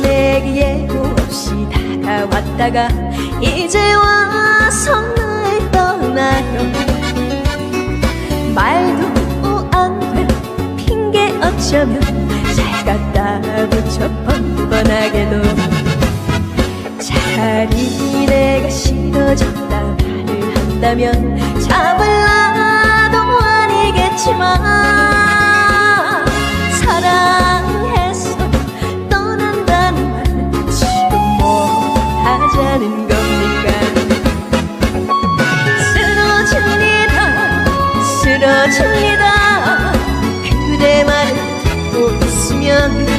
내게 예고 없이 다가왔다가 이제 와서 날 떠나요. 말도 안돼 핑계 어쩌면 잘 갖다 붙여 뻔뻔하게도 차라리 내가 싫어졌다 말을 한다면 잡을라도 아니겠지만 그렇습니다. 그대만 듣고 있으면